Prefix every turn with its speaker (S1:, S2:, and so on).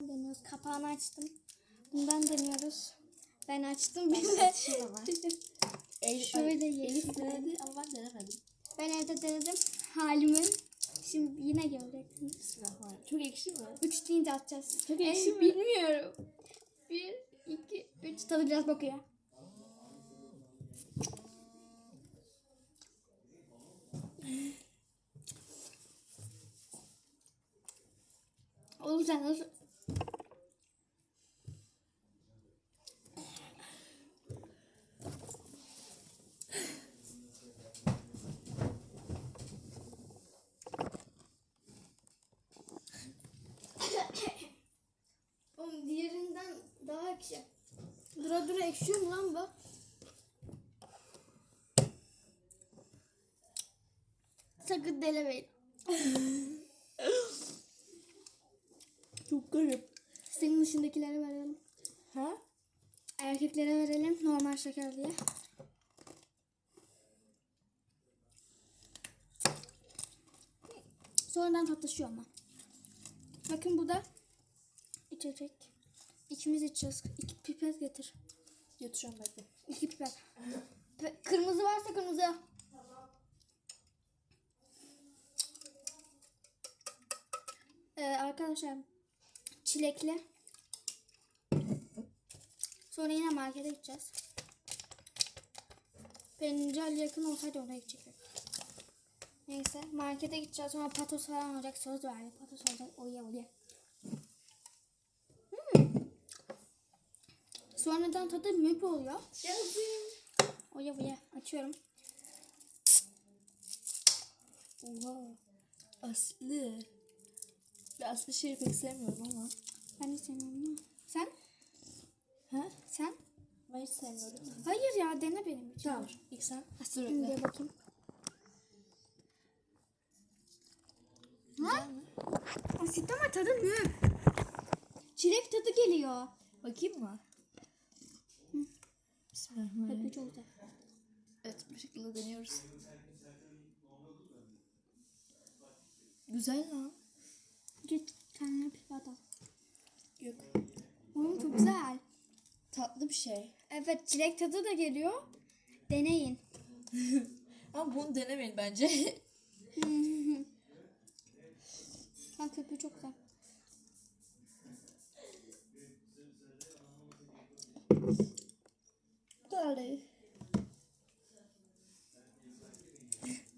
S1: Deniyoruz. Kapağını açtım. Bundan deniyoruz. Ben açtım. Bir de
S2: Şurada var. El,
S1: Şöyle
S2: Elif denedi ama ben denemedim.
S1: ben evde denedim. Halimin. Şimdi yine göreceksiniz.
S2: Çok ekşi mi?
S1: Üç deyince atacağız.
S2: Çok ekşi mi?
S1: Bilmiyorum. Bir, iki, üç. Tadı biraz bakıyor. Sen nasıl... ekşi. Dura dura ekşiyor mu lan bu? Sakın delemeyin.
S2: Çok garip.
S1: Senin dışındakilere verelim.
S2: Ha?
S1: Erkeklere verelim normal şeker diye. Sonradan tatlaşıyor ama. Bakın bu da içecek. İkimiz içeceğiz. İki pipet getir.
S2: Götürüyorum bekle.
S1: İki pipet. Pe- Kırmızı varsa kırmızı. Ee, arkadaşlar çilekli. Sonra yine markete gideceğiz. Pencel yakın olsaydı oraya gidecektik. Neyse markete gideceğiz sonra patos falan olacak söz verdi. Patos olacak oya oya. Sonradan tadı müp oluyor. Oya oya açıyorum.
S2: Oha. Aslı. Ben aslı şeyi pek sevmiyorum ama.
S1: Ben de sevmiyorum. Sen?
S2: Ha?
S1: Sen?
S2: Ben hiç sevmiyorum.
S1: Hayır ya dene benim için.
S2: Tamam. İlk sen. Aslı bekle.
S1: bakayım.
S2: Güzel mi?
S1: Asit ama tadı müp. Çilek tadı geliyor.
S2: Bakayım mı? Bismillahirrahmanirrahim.
S1: Çok güzel.
S2: Evet bir şekilde deniyoruz. Güzel lan.
S1: Git kendine pipet şey al.
S2: Yok.
S1: Oğlum çok güzel.
S2: Tatlı bir şey.
S1: Evet çilek tadı da geliyor. Deneyin.
S2: Ama bunu denemeyin bence. Kanka köpüğü çok güzel. പാട്